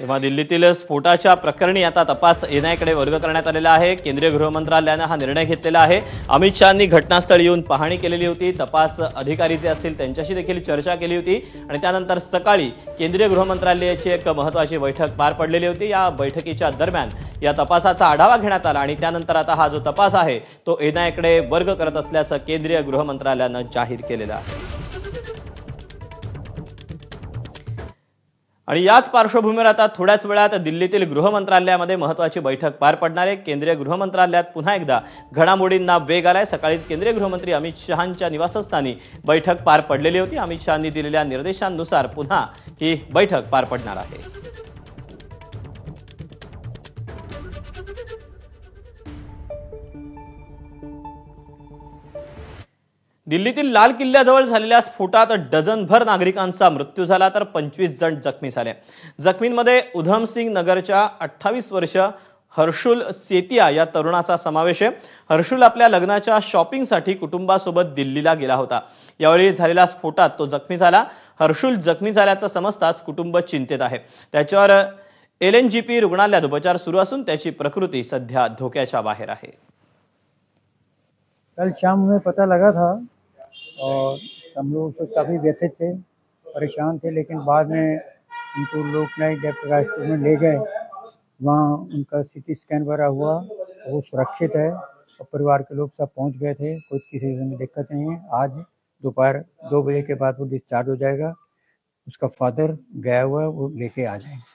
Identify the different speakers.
Speaker 1: तेव्हा दिल्लीतील स्फोटाच्या प्रकरणी आता तपास एनआयकडे वर्ग करण्यात आलेला आहे. केंद्रीय गृहमंत्रालयानं हा निर्णय घेतलेला आहे. अमित शहानी घटनास्थळी येऊन पाहणी केलेली होती. तपास अधिकारी जे असतील त्यांच्याशी देखील चर्चा केली होती. आणि त्यानंतर सकाळी केंद्रीय गृहमंत्रालयाची एक महत्वाची बैठक पार पडलेली होती. या बैठकीच्या दरम्यान या तपासाचा आढावा घेण्यात आला आणि त्यानंतर आता हा जो तपास आहे तो एनआयकडे वर्ग करत असल्याचं केंद्रीय गृह मंत्रालयानं जाहीर केलेलं आहे. आणि याच पार्श्वभूमीवर आता थोड्याच वेळात दिल्लीतील गृह मंत्रालयामध्ये महत्वाची बैठक पार पडणार आहे. केंद्रीय गृह मंत्रालयात पुन्हा एकदा घडामोडींना वेग आलाय. सकाळीच केंद्रीय गृहमंत्री अमित शहांच्या निवासस्थानी बैठक पार पडलेली होती. अमित शहांनी दिलेल्या निर्देशांनुसार पुन्हा ही बैठक पार पडणार आहे. दिल्लीतील लाल किल्ल्याजवळ झालेल्या स्फोटात डझनभर नागरिकांचा मृत्यू झाला तर पंचवीस जण जखमी झाले. जखमींमध्ये उधमसिंग नगरच्या अठ्ठावीस वर्ष हर्षुल सेतिया या तरुणाचा समावेश आहे. हर्षुल आपल्या लग्नाच्या शॉपिंगसाठी कुटुंबासोबत दिल्लीला गेला होता. यावेळी झालेल्या स्फोटात तो जखमी झाला. हर्षुल जखमी झाल्याचं समजताच कुटुंब चिंतेत आहे. त्याच्यावर एल एन जी पी रुग्णालयात उपचार सुरू असून त्याची प्रकृती सध्या धोक्याच्या बाहेर आहे.
Speaker 2: कल शाम में पता लगा था और हम लोग तो काफ़ी व्यथित थे, परेशान थे, लेकिन बाद में उनको लोकनायक जयप्रकाशपुर में ले गए। वहाँ उनका सीटी स्कैन वगैरह हुआ, वो सुरक्षित है और परिवार के लोग सब पहुँच गए थे। कोई किसी किस्म की दिक्कत नहीं है। आज दोपहर दो बजे के बाद वो डिस्चार्ज हो जाएगा। उसका फादर गया हुआ है, वो लेके आ जाएँगे।